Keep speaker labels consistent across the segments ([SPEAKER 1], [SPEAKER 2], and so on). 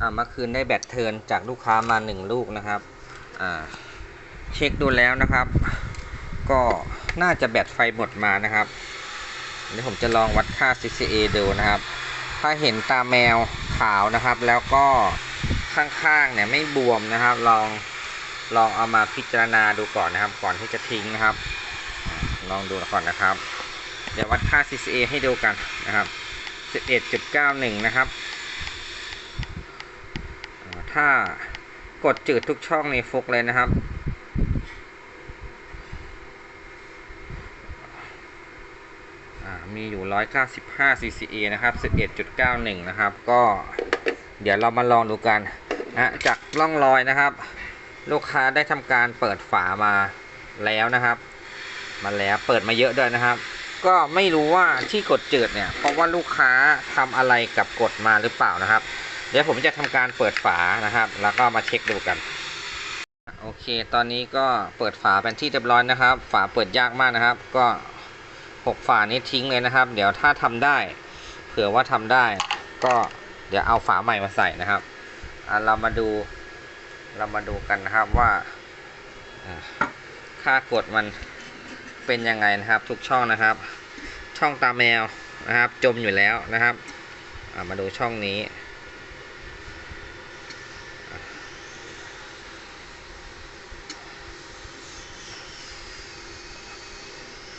[SPEAKER 1] อ่าเมื่อคืนได้แบตเทิร์นจากลูกค้ามาหนึ่งลูกนะครับอ่าเช็คดูแล้วนะครับ ก็น่าจะแบตไฟหมดมานะครับเดี๋ยวผมจะลองวัดค่า CCA ดูนะครับ ถ้าเห็นตาแมวขาวนะครับ แล้วก็ข้างๆเนี่ยไม่บวมนะครับ ลองลองเอามาพิจารณาดูก่อนนะครับ ก่อนที่จะทิ้งนะครับอลองดูก่อนนะครับ เดี๋ยววัดค่า CCA ให้ดูกันนะครับ 11.91 นะครับ ถ้ากดจืดทุกช่องในฟุกเลยนะครับอ่ามีอยู่ 195 CCA นะครับ 11.91 นะครับ ก็เดี๋ยวเรามาลองดูกันนะจากร่องรอยนะครับ ลูกค้าได้ทำการเปิดฝามาแล้วนะครับ มาแล้วเปิดมาเยอะด้วยนะครับ ก็ไม่รู้ว่าที่กดจืดเนี่ย เพราะว่าลูกค้าทำอะไรกับกดมาหรือเปล่านะครับ เดี๋ยวผมจะทำการเปิดฝานะครับ แล้วก็มาเช็คดูกัน โอเค ตอนนี้ก็เปิดฝาเป็นที่เรียบร้อยนะครับ ฝาเปิดยากมากนะครับ ก็หกฝานี้ทิ้งเลยนะครับ เดี๋ยวถ้าทำได้ เผื่อว่าทำได้ ก็เดี๋ยวเอาฝาใหม่มาใส่นะครับอะเรามาดู เรามาดูกันนะครับว่าค่ากดมันเป็นยังไงนะครับ ทุกช่องนะครับ ช่องตาแมวนะครับ จมอยู่แล้วนะครับ มาดูช่องนี้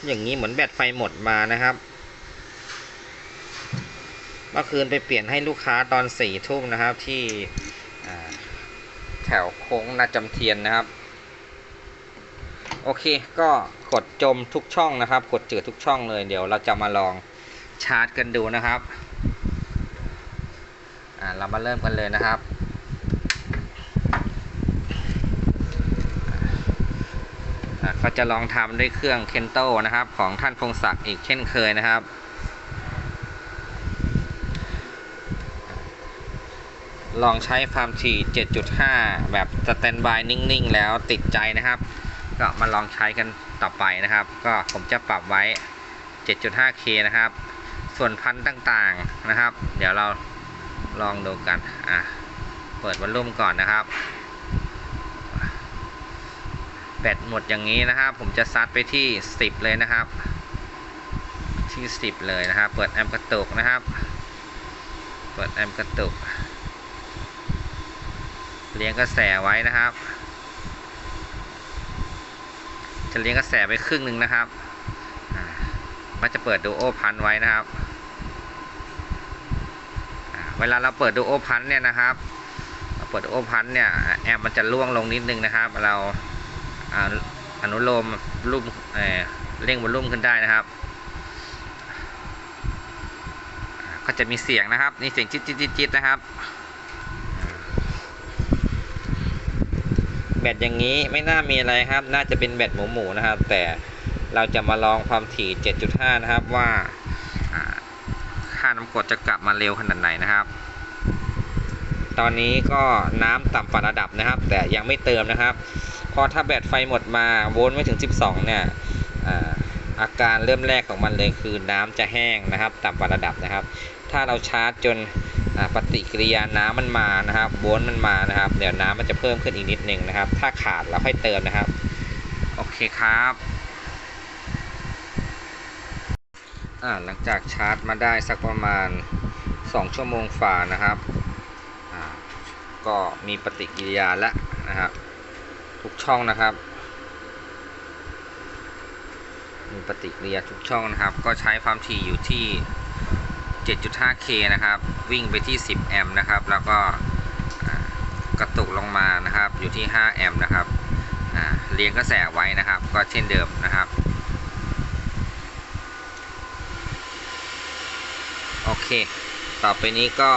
[SPEAKER 1] อย่างนี้เหมือนแบตไฟหมดมานะครับ เมื่อคืนไปเปลี่ยนให้ลูกค้าตอนสี่ทุ่มนะครับที่แถวโค้งนาจำเทียนนะครับ โอเคก็กดจมทุกช่องนะครับ กดจืดทุกช่องเลยเดี๋ยวเราจะมาลองชาร์จกันดูนะครับเรามาเริ่มกันเลยนะครับ อะ ก็จะลองทำด้วยเครื่องเคนโตนะครับ ของท่านพงศักดิ์อีกเช่นเคยนะครับ ลองใช้ความถี่ 7.5 แบบสแตนบายนิ่งๆ แล้วติดใจนะครับ ก็มาลองใช้กันต่อไปนะครับ ก็ผมจะปรับไว้ 7.5K นะครับ ส่วนพันธุ์ต่างๆนะครับ เดี๋ยวเราลองดูกัน อะ เปิดวอลลุ่มก่อนนะครับ แบตหมดอย่างนี้นะครับ ผมจะซัดไปที่ 10 เลยนะครับ ที่ 10 เลยนะครับ เปิดแอมป์กระตุกนะครับ เปิดแอมป์กระตุก เลี้ยงกระแสไว้นะครับ จะเลี้ยงกระแสไปครึ่งหนึ่งนะครับอ่ามันจะเปิดดูโอพันไว้นะครับ เวลาเราเปิดดูโอพันเนี่ยนะครับ เปิดดูโอพันเนี่ยแอมป์มันจะล่วงลงนิดนึงนะครับ เรา อนุโลมรุ่มเเร่งวอลลุ่มขึ้นได้นะครับ ก็จะมีเสียงนะครับนี่เสียงจิตจิตจิตจิตนะครับ แบตอย่างนี้ไม่น่ามีอะไรครับ น่าจะเป็นแบตหมูหมูนะครับ แต่เราจะมาลองความถี่ 7.5 นะครับว่าอ่าค่าน้ำกรดจะกลับมาเร็วขนาดไหนนะครับ ตอนนี้ก็น้ำต่ำกว่าระดับนะครับ แต่ยังไม่เติมนะครับ พอถ้าแบตไฟหมดมาโวลต์ไม่ถึง 12 เนี่ยอาการเริ่มแรกของมันเลยคือน้ำจะแห้งนะครับต่ำกว่าระดับนะครับ ถ้าเราชาร์จจนปฏิกิริยาน้ำมันมานะครับโวลต์มันมานะครับ เดี๋ยวน้ำมันจะเพิ่มขึ้นอีกนิดนึงนะครับ ถ้าขาดเราค่อยเติมนะครับ โอเคครับหลังจากชาร์จมาได้สักประมาณ 2 ชั่วโมงฝ่านะครับ ก็มีปฏิกิริยาแล้วนะครับ ทุกช่องนะครับมีปฏิกิริยาทุกช่องนะครับ ก็ใช้ความถี่อยู่ที่ 7.5K นะครับ วิ่งไปที่ 10 แอมป์นะครับ แล้วก็กระตุกลงมานะครับ อยู่ที่ 5 แอมป์นะครับเลี้ยงกระแสไว้นะครับ ก็เช่นเดิมนะครับ โอเค ต่อไปนี้ก็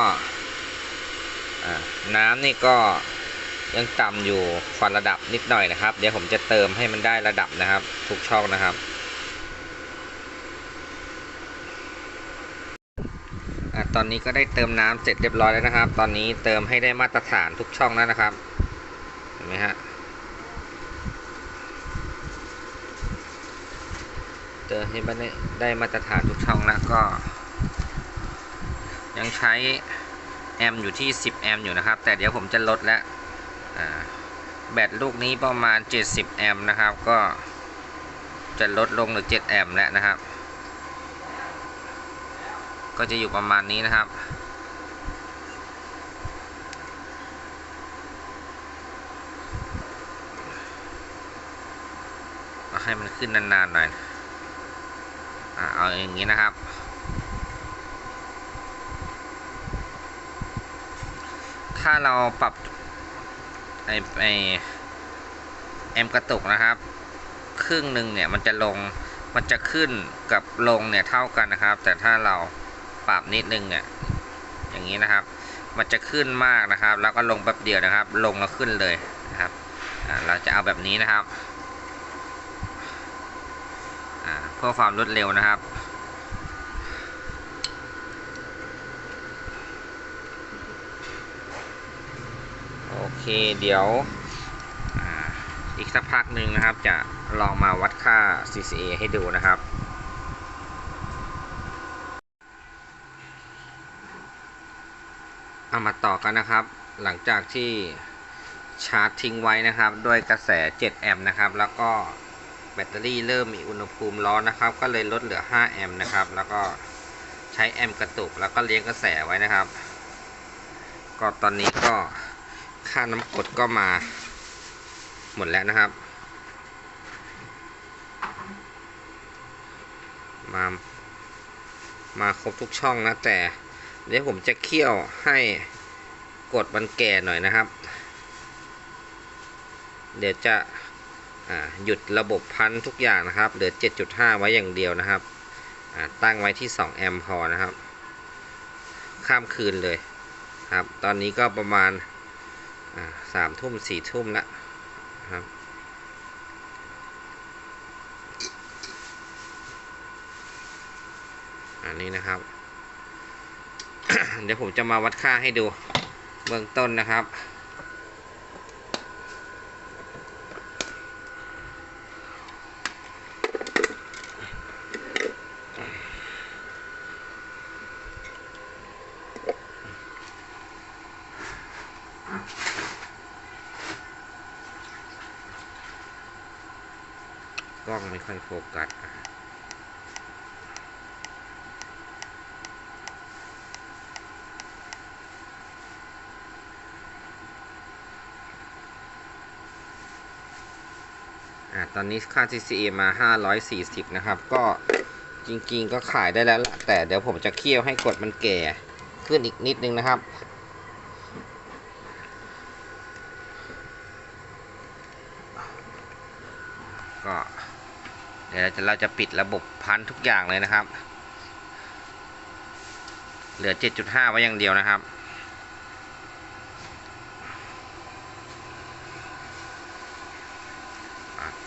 [SPEAKER 1] น้ำนี่ก็ ยังต่ำอยู่ฟันระดับนิดหน่อยนะครับ เดี๋ยวผมจะเติมให้มันได้ระดับนะครับ ทุกช่องนะครับอะตอนนี้ก็ได้เติมน้ำเสร็จเรียบร้อยแล้วนะครับ ตอนนี้เติมให้ได้มาตรฐานทุกช่องแล้วนะครับ เห็นไหมฮะ เติมให้มันได้ได้มาตรฐานทุกช่องแล้วก็ ยังใช้แอมอยู่ที่ 10 แอมอยู่นะครับ แต่เดี๋ยวผมจะลดแล้ว แบตลูกนี้ประมาณ 70 แอมป์นะครับ ก็จะลดลงเหลือ 7 แอมป์แล้วนะครับ ก็จะอยู่ประมาณนี้นะครับ ให้มันขึ้นนานๆหน่อยเอาอย่างนี้นะครับถ้าเราปรับ ไอไอแอมกระตุกนะครับ ครึ่งหนึ่งเนี่ยมันจะลงมันจะขึ้นกับลงเนี่ยเท่ากันนะครับ แต่ถ้าเราปรับนิดนึงเนี่ยอย่างนี้นะครับ มันจะขึ้นมากนะครับ แล้วก็ลงแป๊บเดียวนะครับ ลงแล้วขึ้นเลยนะครับเราจะเอาแบบนี้นะครับเพื่อความรวดเร็วนะครับ โอ เคเดี๋ยวอาอีกสักพักหนึ่งนะครับจะลองมาวัดค่า CCA ให้ดูนะครับ เอามาต่อกันนะครับ หลังจากที่ชาร์จทิ้งไว้นะครับ ด้วยกระแส 7 แอมป์นะครับ แล้วก็แบตเตอรี่เริ่มมีอุณหภูมิร้อนนะครับ ก็เลยลดเหลือ 5 แอมป์นะครับ แล้วก็ใช้แอมป์กระตุก แล้วก็เลี้ยงกระแสไว้นะครับ ก็ตอนนี้ก็ ค่าน้ำกดก็มาหมดแล้วนะครับ มา มาครบทุกช่องนะ แต่เดี๋ยวผมจะเคี่ยวให้กดมันแก่หน่อยนะครับ เดี๋ยวจะหยุดระบบพันทุกอย่างนะครับ เหลือ 7.5 ไว้อย่างเดียวนะครับ ตั้งไว้ที่ 2 แอมป์พอนะครับ ข้ามคืนเลยครับ ตอนนี้ก็ประมาณ สามทุ่มสี่ทุ่มละครับอันนี้นะครับ เดี๋ยวผมจะมาวัดค่าให้ดูเบื้องต้นนะครับ กล้องไม่ค่อยโฟกัสอะตอนนี้ค่า TCA มา 540 นะครับ ก็จริงๆก็ขายได้แล้วละแต่เดี๋ยวผมจะเคี่ยวให้กดมันแก่ขึ้นอีกนิดนึงนะครับ ก็ เดี๋ยวเราจะปิดระบบพันทุกอย่างเลยนะครับ เหลือ 7.5 ไว้อย่างเดียวนะครับ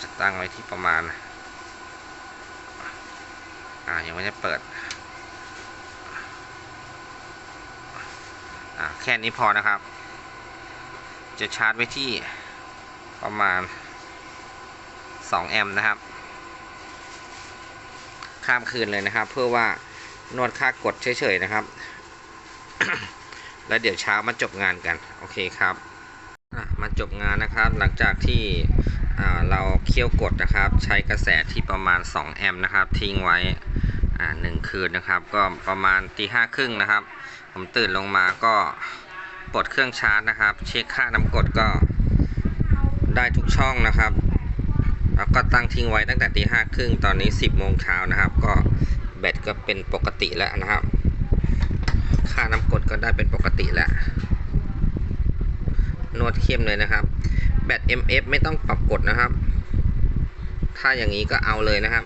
[SPEAKER 1] จะตั้งไว้ที่ประมาณ อ่ายังไม่ได้เปิด อ่าแค่นี้พอนะครับ จะชาร์จไว้ที่ประมาณ 2 แอมป์นะครับ ข้ามคืนเลยนะครับ เพื่อว่านวดค่ากดเฉยๆนะครับ แล้วเดี๋ยวเช้ามาจบงานกัน โอเคครับมาจบงานนะครับหลังจากที่เราเคี่ยวกดนะครับ ใช้กระแสที่ประมาณ 2 แอมป์นะครับ ทิ้งไว้หนึ่งคืนนะครับ ก็ประมาณตีห้าครึ่งนะครับ ผมตื่นลงมาก็ปลดเครื่องชาร์จนะครับ เช็คค่าน้ำกดก็ได้ทุกช่องนะครับ แล้วก็ตั้งทิ้งไว้ตั้งแต่ตีห้าครึ่งตอนนี้ 10โมงเช้านะครับ ก็แบตก็เป็นปกติแล้วนะครับ ค่าน้ำกดก็ได้เป็นปกติแล้วนวดเข้มเลยนะครับ แบต MF ไม่ต้องปรับกดนะครับ ถ้าอย่างนี้ก็เอาเลยนะครับ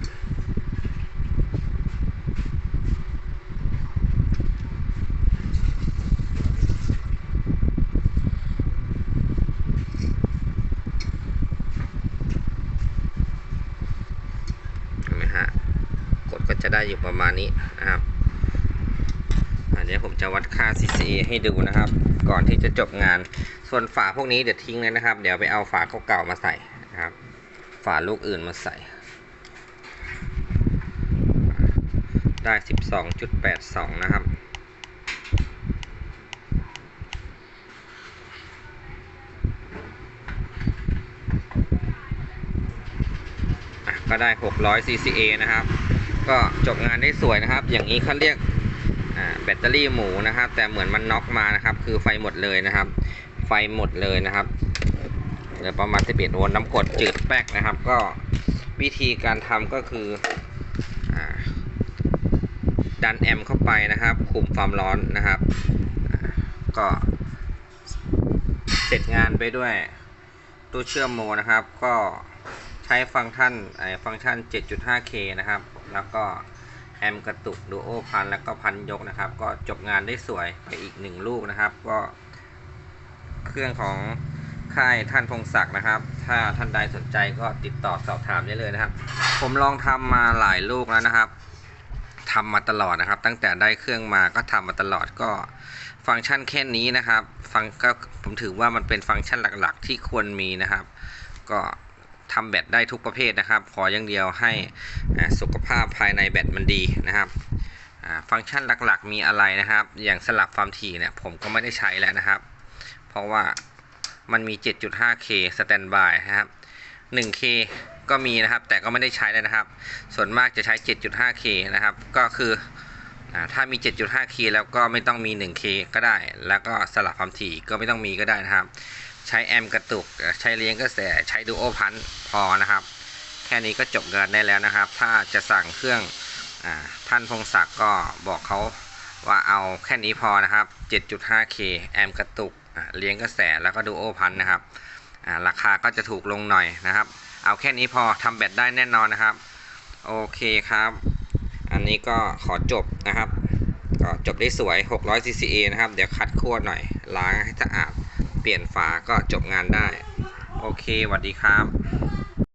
[SPEAKER 1] ได้อยู่ประมาณนี้นะครับเดี๋ยวผมจะวัดค่า CCA ให้ดูนะครับ ก่อนที่จะจบงาน ส่วนฝาพวกนี้เดี๋ยวทิ้งเลยนะครับ เดี๋ยวไปเอาฝาเก่าๆมาใส่นะครับ ฝาลูกอื่นมาใส่ ได้ 12.82 นะครับก็ได้ 600 CCA นะครับ ก็จบงานได้สวยนะครับ อย่างนี้เขาเรียกแบตเตอรี่หมูนะครับ แต่เหมือนมันน็อกมานะครับ คือไฟหมดเลยนะครับ ไฟหมดเลยนะครับเหลือประมาณ11โวลต์น้ำกดจืดแป๊กนะครับ ก็วิธีการทำก็คืออดันแอมเข้าไปนะครับ คุมความร้อนนะครับ ก็เสร็จงานไปด้วยตู้เชื่อมโมนะครับ ก็ใช้ฟังก์ชันไอ้ฟังก์ชัน 7.5K นะครับ แล้วก็แอมกระตุกดูโอพันแล้วก็พันยกนะครับ ก็จบงานได้สวยไปอีกหนึ่งลูกนะครับ ก็เครื่องของค่ายท่านพงศักดิ์นะครับ ถ้าท่านใดสนใจก็ติดต่อสอบถามได้เลยนะครับ ผมลองทำมาหลายลูกแล้วนะครับทำมาตลอดนะครับ ตั้งแต่ได้เครื่องมาก็ทำมาตลอดก็ฟังก์ชันแค่นี้นะครับ ฟังก็ผมถือว่ามันเป็นฟังก์ชันหลักๆ ที่ควรมีนะครับ ก็ ทำแบตได้ทุกประเภทนะครับ ขออย่างเดียวให้สุขภาพภายในแบตมันดีนะครับฟังก์ชันหลักๆมีอะไรนะครับ อย่างสลับความถี่เนี่ยผมก็ไม่ได้ใช้แล้วนะครับ เพราะว่ามันมี 7.5K standby นะครับ 1K ก็มีนะครับ แต่ก็ไม่ได้ใช้เลยนะครับ ส่วนมากจะใช้ 7.5K นะครับ ก็คืออถ้ามี 7.5K แล้วก็ไม่ต้องมี 1K ก็ได้ แล้วก็สลับความถี่ก็ไม่ต้องมีก็ได้นะครับ ใช้แอมกระตุก ใช้เลี้ยงกระแสใช้ดูโอพันพอนะครับ แค่นี้ก็จบงานได้แล้วนะครับ ถ้าจะสั่งเครื่องอท่านพงศักดิ์ก็บอกเขาว่าเอาแค่นี้พอนะครับ 7.5K แอมกระตุกเลี้ยงกระแสแล้วก็ดูโอพันนะครับราคาก็จะถูกลงหน่อยนะครับ เอาแค่นี้พอทำแบตได้แน่นอนนะครับ โอเคครับ อันนี้ก็ขอจบนะครับ ก็จบได้สวย 600 CCA นะครับ เดี๋ยวคัดขั้วหน่อย ล้างให้สะอาด เปลี่ยนฝาก็จบงานได้ โอเคสวัสดีครับ